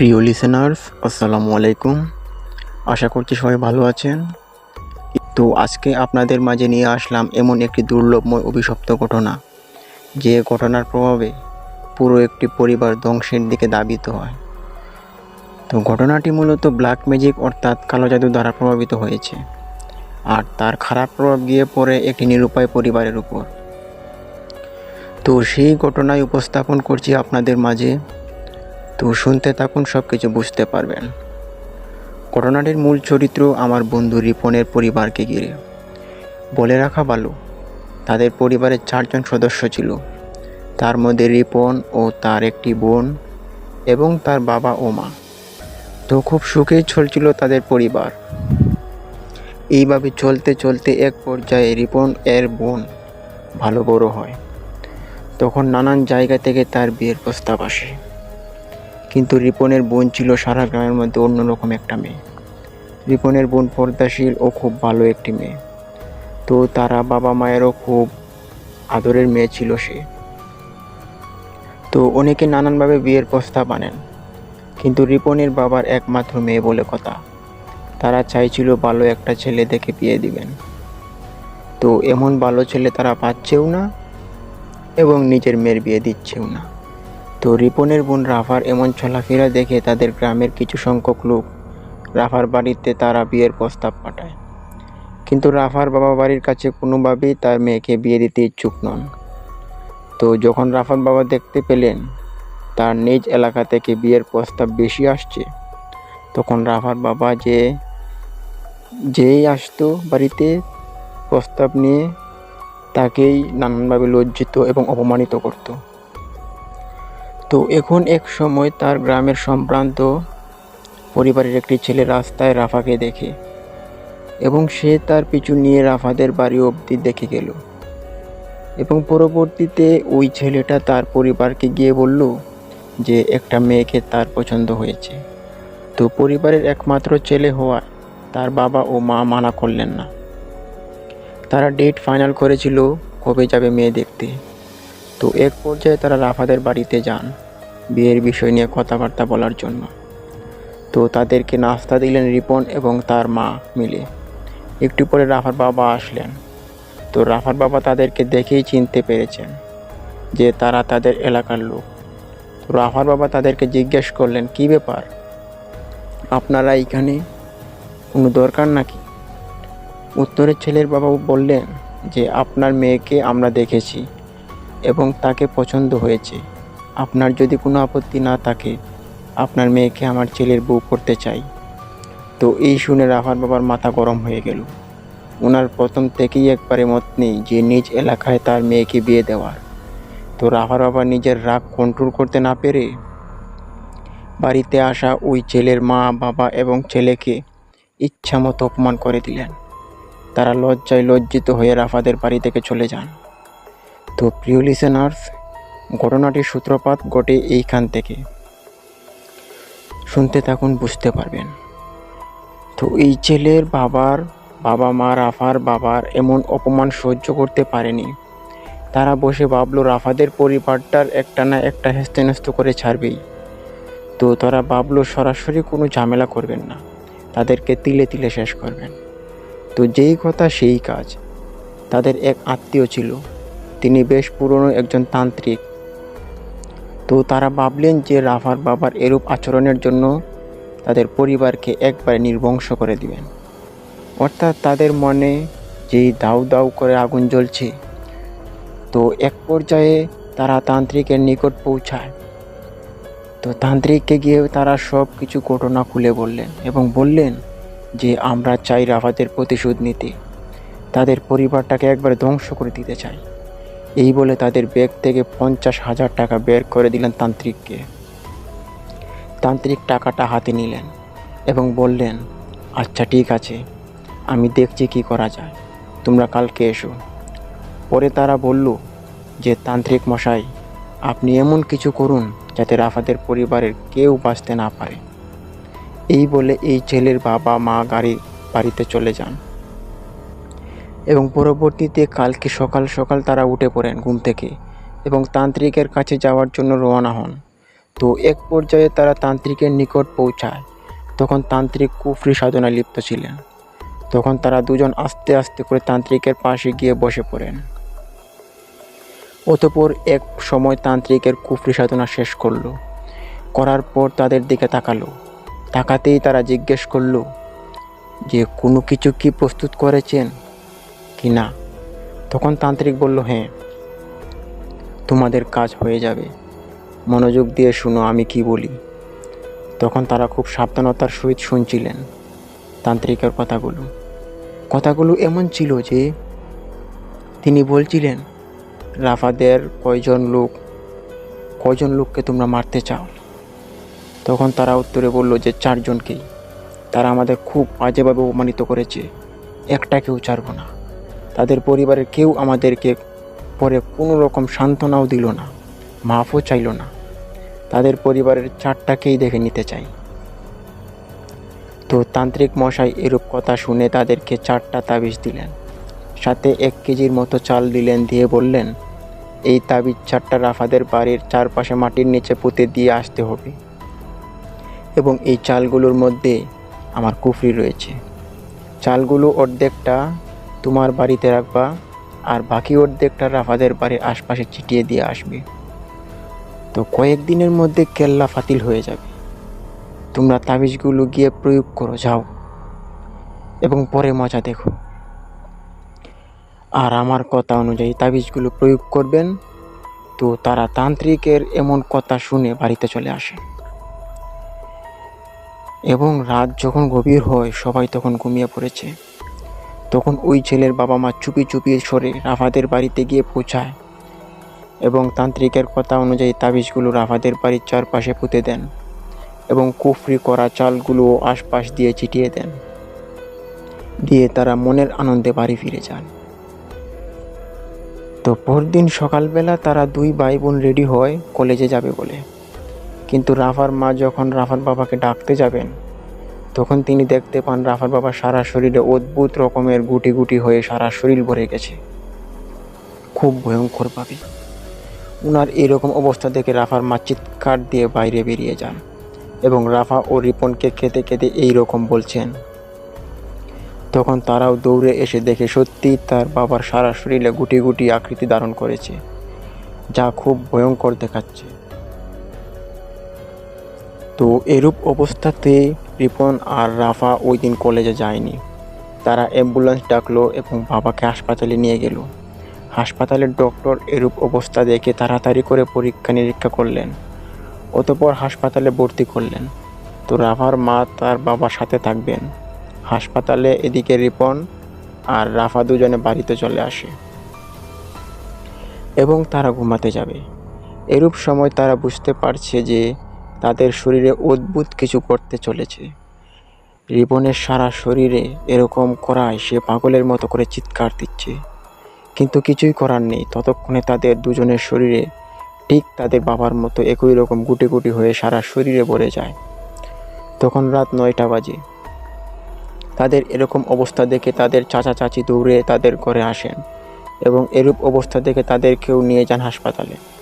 প্রিয় লিসেনার্স আসসালামু আলাইকুম। আশা করছি সবাই ভালো আছেন। তো আজকে আপনাদের মাঝে নিয়ে আসলাম এমন একটি দুর্লভময় অভিশপ্ত ঘটনা। যে ঘটনার প্রভাবে পুরো একটি পরিবার ধ্বংসের দিকে দাবিত হয়। তো ঘটনাটি মূলত ব্ল্যাক ম্যাজিক অর্থাৎ কালো জাদু দ্বারা প্রভাবিত হয়েছে। আর তার খারাপ প্রভাব গিয়ে পড়ে একটি নিরুপায় পরিবারের উপর। তো সেই ঘটনায় উপস্থাপন করছি আপনাদের মাঝে তো শুনতে থাকুন সব কিছু বুঝতে পারবেন। ঘটনাটির মূল চরিত্র আমার বন্ধু রিপনের পরিবারকে ঘিরে। বলে রাখা ভালো, তাদের পরিবারের চারজন সদস্য ছিল। তার মধ্যে রিপন ও তার একটি বোন এবং তার বাবা ও মা। তো খুব সুখেই চলছিল তাদের পরিবার। এইভাবে চলতে চলতে এক পর্যায়ে রিপন এর বোন ভালো বড় হয়। তখন নানান জায়গা থেকে তার বিয়ের প্রস্তাব আসে। কিন্তু রিপনের বোন ছিল সারা গ্রামের মধ্যে অন্যরকম একটা মেয়ে। রিপনের বোন পর্দাশীল ও খুব ভালো একটি মেয়ে। তো তারা বাবা মায়েরও খুব আদরের মেয়ে ছিল সে। তো অনেকে নানানভাবে বিয়ের প্রস্তাব আনেন, কিন্তু রিপনের বাবার একমাত্র মেয়ে বলে কথা। তারা চাইছিল ভালো একটা ছেলে দেখে বিয়ে দিবেন। তো এমন ভালো ছেলে তারা পাচ্ছেও না এবং নিজের মেয়ের বিয়ে দিচ্ছেও না। তো রিপনের বোন রাফার এমন চলাফেরা দেখে তাদের গ্রামের কিছু সংখ্যক লোক রাফার বাড়িতে তারা বিয়ের প্রস্তাব পাঠায়। কিন্তু রাফার বাবা বাড়ির কাছে কোনোভাবেই তার মেয়েকে বিয়ে দিতে ইচ্ছুক নন। তো যখন রাফার বাবা দেখতে পেলেন, তার নিজ এলাকা থেকে বিয়ের প্রস্তাব বেশি আসছে, তখন রাফার বাবা যে, যেই আসতো বাড়িতে প্রস্তাব নিয়ে, তাকেই নানানভাবে লজ্জিত এবং অপমানিত করতো। তো এখন এক সময় তার গ্রামের সম্ভ্রান্ত পরিবারের একটি ছেলে রাস্তায় রাফাকে দেখে এবং সে তার পিছু নিয়ে রাফাদের বাড়ি অবধি দেখে গেল। এবং পরবর্তীতে ওই ছেলেটা তার পরিবারকে গিয়ে বলল যে একটা মেয়েকে তার পছন্দ হয়েছে। তো পরিবারের একমাত্র ছেলে হওয়ায় তার বাবা ও মা মানা করলেন না। তারা ডেট ফাইনাল করেছিল কবে যাবে মেয়ে দেখতে। তো এক পর্যায়ে তারা রাফাদের বাড়িতে যান বিয়ের বিষয় নিয়ে কথাবার্তা বলার জন্য। তো তাদেরকে নাস্তা দিলেন রিপন এবং তার মা মিলে। একটু পরে রাফার বাবা আসলেন। তো রাফার বাবা তাদেরকে দেখেই চিনতে পেরেছেন যে তারা তাদের এলাকার লোক। তো রাফার বাবা তাদেরকে জিজ্ঞেস করলেন, কি ব্যাপার? আপনারা এখানে কোনো দরকার নাকি? উত্তরের ছেলের বাবা বললেন যে, আপনার মেয়েকে আমরা দেখেছি। এবং তাকে পছন্দ হয়েছে। আপনার যদি কোনো আপত্তি না থাকে, আপনার মেয়েকে আমার ছেলের বউ করতে চাই। তো এই শুনে রাফার বাবার মাথা গরম হয়ে গেল। ওনার প্রথম থেকেই একবারে মত নেই যে নিজ এলাকায় তার মেয়েকে বিয়ে দেওয়ার। তো রাফার বাবা নিজের রাগ কন্ট্রোল করতে না পেরে বাড়িতে আসা ওই ছেলের মা, বাবা এবং ছেলেকে ইচ্ছামতো অপমান করে দিলেন। তারা লজ্জায় লজ্জিত হয়ে রাফাদের বাড়ি থেকে চলে যান। তো প্রিয় লিসেনার্স ঘটনাটির সূত্রপাত ঘটে এইখান থেকে। শুনতে থাকুন, বুঝতে পারবেন। তো এই ছেলের বাবার, বাবা মা রাফার বাবার এমন অপমান সহ্য করতে পারেনি। তারা বসে ভাবলো, রাফাদের পরিবারটার একটা না একটা হেস্তেনস্ত করে ছাড়বেই। তো তারা ভাবলো, সরাসরি কোনো ঝামেলা করবেন না। তাদেরকে তিলে তিলে শেষ করবেন। তো যেই কথা, সেই কাজ। তাদের এক আত্মীয় ছিল। তিনি বেশ পুরনো একজন তান্ত্রিক। তো তারা ভাবলেন যে রাফার বাবার এরূপ আচরণের জন্য তাদের পরিবারকে একবারে নির্বংশ করে দিবেন। অর্থাৎ তাদের মনে যেই দাউ দাউ করে আগুন জ্বলছে, তো এক পর্যায়ে তারা তান্ত্রিকের নিকট পৌঁছায়। তো তান্ত্রিককে গিয়ে তারা সব কিছু ঘটনা খুলে বললেন এবং বললেন যে, আমরা চাই রাফাদের প্রতিশোধ নিতে। তাদের পরিবারটাকে একবারে ধ্বংস করে দিতে চাই। এই বলে তাদের ব্যাগ থেকে পঞ্চাশ হাজার টাকা বের করে দিলেন তান্ত্রিককে। তান্ত্রিক টাকাটা হাতে নিলেন এবং বললেন আচ্ছা ঠিক আছে, আমি দেখছি কি করা যায়। তোমরা কালকে এসো। পরে তারা বলল, যে তান্ত্রিক মশাই, আপনি এমন কিছু করুন যাতে রাফাদের পরিবারের কেউ বাঁচতে না পারে। এই বলে এই ছেলের বাবা মা গাড়ি বাড়িতে চলে যান। এবং পরবর্তীতে কালকে সকাল সকাল তারা উঠে পড়েন ঘুম থেকে এবং তান্ত্রিকের কাছে যাওয়ার জন্য রওনা হন। তো এক পর্যায়ে তারা তান্ত্রিকের নিকট পৌঁছায়। তখন তান্ত্রিক কুফরি সাধনায় লিপ্ত ছিলেন। তখন তারা দুজন আস্তে আস্তে করে তান্ত্রিকের পাশে গিয়ে বসে পড়েন। অতপর এক সময় তান্ত্রিকের কুফরি সাধনা শেষ করল। করার পর তাদের দিকে তাকালো। তাকাতেই তারা জিজ্ঞেস করল, যে কোনো কিছু কি প্রস্তুত করেছেন? কি না? তখন তান্ত্রিক বলল হ্যাঁ তোমাদের কাজ হয়ে যাবে। মনোযোগ দিয়ে শুনো, আমি কি বলি? তখন তারা খুব সাবধানতার সহিত শুনছিলেন। তান্ত্রিকের কথাগুলো। কথাগুলো এমন ছিল যে, তিনি বলছিলেন, রাফাদের কয়জন লোক, কয়জন লোককে তোমরা মারতে চাও? তখন তারা উত্তরে বলল যে, চারজনকেই। তারা আমাদের খুব বাজেভাবে অপমানিত করেছে। একটা কেউ ছাড়ব না। তাদের পরিবারের কেউ আমাদেরকে পরে কোনো রকম সান্ত্বনাও দিল না, মাফও চাইল না। তাদের পরিবারের চারটাকেই দেখে নিতে চাই। তো তান্ত্রিক মশাই এরূপ কথা শুনে তাদেরকে চারটা তাবিজ দিলেন। সাথে এক কেজির মতো চাল দিলেন, দিয়ে বললেন, এই তাবিজ চারটা রাফাদের বাড়ির চারপাশে মাটির নিচে পুঁতে দিয়ে আসতে হবে। এবং এই চালগুলোর মধ্যে আমার কুফরি রয়েছে। চালগুলো অর্ধেকটা তোমার বাড়িতে রাখবা, আর বাকি অর্ধেকটা রাফাদের বাড়ির আশপাশে ছিটিয়ে দিয়ে আসবে। তো কয়েকদিনের মধ্যে কেল্লা ফাতিল হয়ে যাবে। তোমরা তাবিজগুলো গিয়ে প্রয়োগ করো, যাও। এবং পরে মজা দেখো। আর আমার কথা অনুযায়ী তাবিজগুলো প্রয়োগ করবেন, তো তারা তান্ত্রিকের এমন কথা শুনে বাড়িতে চলে আসে। এবং রাত যখন গভীর হয়, সবাই তখন ঘুমিয়ে পড়েছে। তখন ওই ছেলের বাবা মা চুপি চুপি সরে রাফাদের বাড়িতে গিয়ে পৌঁছায় এবং তান্ত্রিকের কথা অনুযায়ী তাবিজগুলো রাফাদের বাড়ির চারপাশে পুঁতে দেন এবং কুফরি করা চালগুলো আশপাশ দিয়ে ছিটিয়ে দেন। দিয়ে তারা মনের আনন্দে বাড়ি ফিরে যান। তো পরদিন সকালবেলা তারা দুই ভাই বোন রেডি হয় কলেজে যাবে বলে। কিন্তু রাফার মা যখন রাফার বাবাকে ডাকতে যাবেন তখন তিনি দেখতে পান রাফার বাবা সারা শরীরে অদ্ভুত রকমের গুটি গুটি হয়ে সারা শরীর ভরে গেছে। খুব ভয়ঙ্করভাবে উনার এরকম অবস্থা দেখে রাফার মা চিৎকার দিয়ে বাইরে বেরিয়ে যান এবং রাফা ও রিপনকে খেতে খেতে এই রকম বলছেন। তখন তারাও দৌড়ে এসে দেখে সত্যি তার বাবার সারা শরীরে গুটি গুটি আকৃতি ধারণ করেছে, যা খুব ভয়ঙ্কর দেখাচ্ছে। তো এরূপ অবস্থাতে রিপন আর রাফা ওই দিন কলেজে যায়নি। তারা অ্যাম্বুলেন্স ডাকলো এবং বাবাকে হাসপাতালে নিয়ে গেল। হাসপাতালের ডক্টর এরূপ অবস্থা দেখে তাড়াতাড়ি করে পরীক্ষা নিরীক্ষা করলেন, অতপর হাসপাতালে ভর্তি করলেন। তো রাফার মা তার বাবার সাথে থাকবেন। হাসপাতালে এদিকে রিপন আর রাফা দুজনে বাড়িতে চলে আসে এবং তারা ঘুমাতে যাবে। এরূপ সময় তারা বুঝতে পারছে যে তাদের শরীরে অদ্ভুত কিছু করতে চলেছে। রিপনের সারা শরীরে এরকম করায় সে পাগলের মতো করে চিৎকার দিচ্ছে। কিন্তু কিছুই করার নেই। ততক্ষণে তাদের দুজনের শরীরে ঠিক তাদের বাবার মতো একই রকম গুটি গুটি হয়ে সারা শরীরে ভরে যায়। তখন রাত নয়টা বাজে। তাদের এরকম অবস্থা দেখে তাদের চাচা চাচি দৌড়ে তাদের ঘরে আসেন এবং এরূপ অবস্থা দেখে তাদেরকেও নিয়ে যান হাসপাতালে।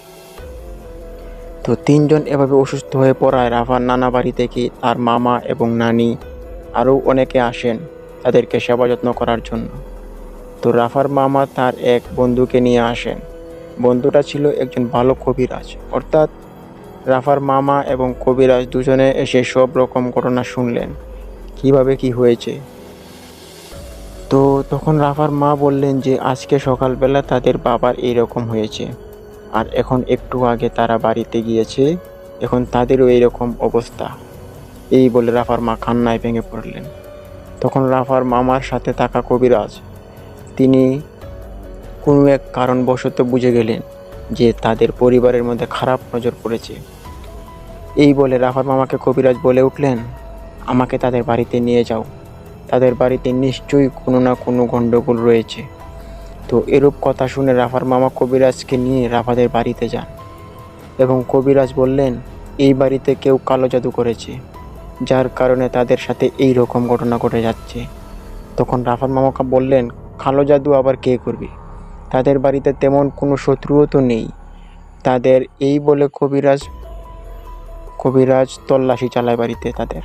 তো তিনজন এভাবে অসুস্থ হয়ে পড়ায় রাফার নানা বাড়ি থেকে তার মামা এবং নানি আরও অনেকে আসেন তাদেরকে সেবা যত্ন করার জন্য। তো রাফার মামা তার এক বন্ধুকে নিয়ে আসেন। বন্ধুটা ছিল একজন ভালো কবিরাজ। অর্থাৎ রাফার মামা এবং কবিরাজ দুজনে এসে সব রকম ঘটনা শুনলেন। কীভাবে কি হয়েছে? তো তখন রাফার মা বললেন যে, আজকে সকালবেলা তাদের বাবার এইরকম হয়েছে। আর এখন একটু আগে তারা বাড়িতে গিয়েছে, এখন তাদেরও এইরকম অবস্থা। এই বলে রাফার মা কান্নায় ভেঙে পড়লেন। তখন রাফার মামার সাথে থাকা কবিরাজ, তিনি কোনো এক কারণবশত বুঝে গেলেন যে তাদের পরিবারের মধ্যে খারাপ নজর পড়েছে। এই বলে রাফার মামাকে কবিরাজ বলে উঠলেন, আমাকে তাদের বাড়িতে নিয়ে যাও। তাদের বাড়িতে নিশ্চয়ই কোনো না কোনো গণ্ডগোল রয়েছে। তো এরূপ কথা শুনে রাফার মামা কবিরাজকে নিয়ে রাফাদের বাড়িতে যান এবং কবিরাজ বললেন, এই বাড়িতে কেউ কালো জাদু করেছে, যার কারণে তাদের সাথে এই রকম ঘটনা ঘটে যাচ্ছে। তখন রাফার মামাকে বললেন, কালো জাদু আবার কে করবে? তাদের বাড়িতে তেমন কোনো শত্রুও তো নেই। তাদের এই বলে কবিরাজ কবিরাজ তল্লাশি চালায় বাড়িতে তাদের।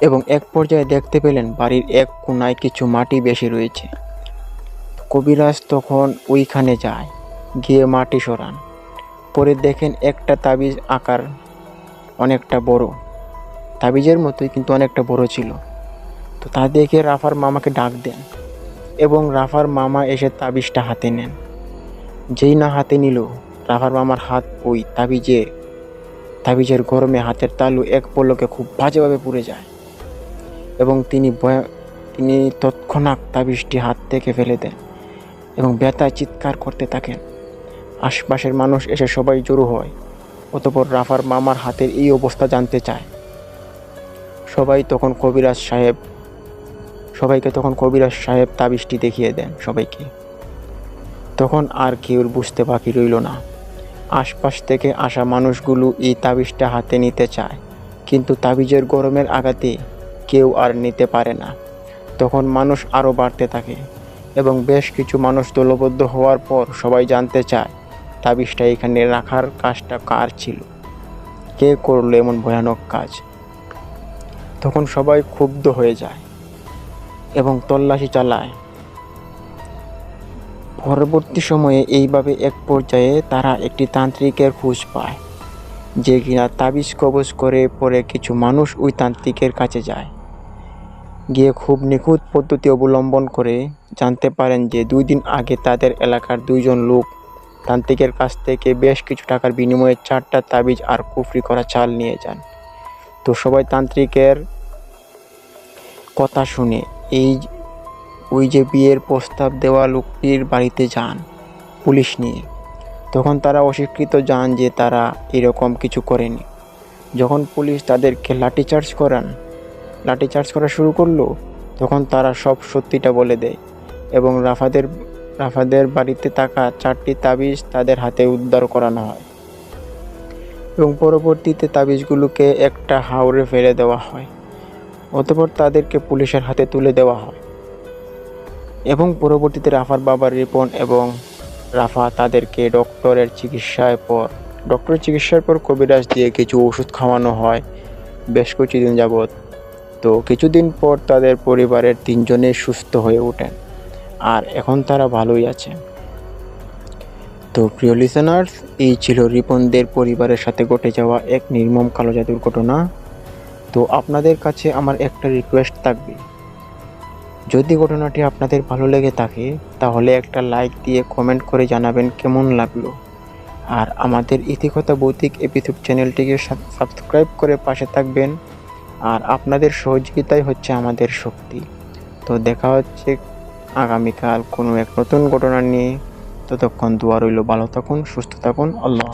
এবং এক পর্যায়ে দেখতে পেলেন বাড়ির এক কোনায় কিছু মাটি বেশি রয়েছে। কবিরাজ তখন ওইখানে যায়, গিয়ে মাটি সরান। পরে দেখেন একটা তাবিজ আকার অনেকটা বড়। তাবিজের মতোই কিন্তু অনেকটা বড় ছিল। তো তা দেখে রাফার মামাকে ডাক দেন এবং রাফার মামা এসে তাবিজটা হাতে নেন। যেই না হাতে নিল, রাফার মামার হাত ওই তাবিজে, তাবিজের গরমে হাতের তালু এক পলকে খুব বাজেভাবে পুড়ে যায় এবং তিনি তিনি তৎক্ষণাৎ তাবিজটি হাত থেকে ফেলে দেন। এবং ব্যথায় চিৎকার করতে থাকেন। আশপাশের মানুষ এসে সবাই জড়ো হয়, অতপর রাফার মামার হাতের এই অবস্থা জানতে চায়। সবাই তখন কবিরাজ সাহেব, সবাইকে তখন কবিরাজ সাহেব তাবিজটি দেখিয়ে দেন সবাইকে। তখন আর কেউ বুঝতে বাকি রইল না। আশপাশ থেকে আসা মানুষগুলো এই তাবিজটা হাতে নিতে চায়, কিন্তু তাবিজের গরমের আঘাতে কেউ আর নিতে পারে না। তখন মানুষ আরও বাড়তে থাকে। এবং বেশ কিছু মানুষ দলবদ্ধ হওয়ার পর সবাই জানতে চায়, তাবিজটা এখানে রাখার কাজটা কার ছিল? কে করল এমন ভয়ানক কাজ? তখন সবাই ক্ষুব্ধ হয়ে যায় এবং তল্লাশি চালায়। পরবর্তী সময়ে এইভাবে এক পর্যায়ে তারা একটি তান্ত্রিকের খোঁজ পায়, যে কিনা তাবিজ কবজ করে পরে কিছু মানুষ ওই তান্ত্রিকের কাছে যায়। গিয়ে খুব নিখুঁত পদ্ধতি অবলম্বন করে জানতে পারেন যে দুই দিন আগে তাদের এলাকার দুইজন লোক তান্ত্রিকের কাছ থেকে বেশ কিছু টাকার বিনিময়ে চারটা তাবিজ আর কুফরি করা চাল নিয়ে যান। তো সবাই তান্ত্রিকের কথা শুনে এই ওই যে বিয়ের প্রস্তাব দেওয়া লোকটির বাড়িতে যান পুলিশ নিয়ে। তখন তারা অস্বীকৃত যান যে তারা এরকম কিছু করেনি। যখন পুলিশ তাদেরকে লাঠিচার্জ করান লাঠিচার্জ করা শুরু করল, তখন তারা সব সত্যিটা বলে দেয় এবং রাফাদের রাফাদের বাড়িতে থাকা চারটি তাবিজ তাদের হাতে উদ্ধার করানো হয় এবং পরবর্তীতে তাবিজগুলোকে একটা হাওড়ে ফেলে দেওয়া হয় অতঃপর তাদেরকে পুলিশের হাতে তুলে দেওয়া হয় এবং পরবর্তীতে রাফার বাবার রিপন এবং রাফা তাদেরকে ডক্টরের চিকিৎসায় পর, ডক্টরের চিকিৎসার পর কবিরাজ দিয়ে কিছু ওষুধ খাওয়ানো হয় বেশ কিছুদিন যাবৎ। তো কিছুদিন পর তাদের পরিবারের তিনজনে সুস্থ হয়ে ওঠেন। আর এখন তারা ভালোই আছে। তো প্রিয় লিসেনার্স এই ছিল রিপনদের পরিবারের সাথে ঘটে যাওয়া এক নির্মম কালো জাদুর ঘটনা। তো আপনাদের কাছে আমার একটা রিকোয়েস্ট থাকবে। যদি ঘটনাটি আপনাদের ভালো লেগে থাকে, তাহলে একটা লাইক দিয়ে কমেন্ট করে জানাবেন কেমন লাগল। আর আমাদের ইতিকথা ভৌতিক এপিসোড চ্যানেলটিকে সাবস্ক্রাইব করে পাশে থাকবেন। আর আপনাদের সহযোগিতাই হচ্ছে আমাদের শক্তি। তো দেখা হচ্ছে আগামীকাল কোনো এক নতুন ঘটনা নিয়ে। ততক্ষণ দোয়া রইল, ভালো থাকুন, সুস্থ থাকুন। আল্লাহ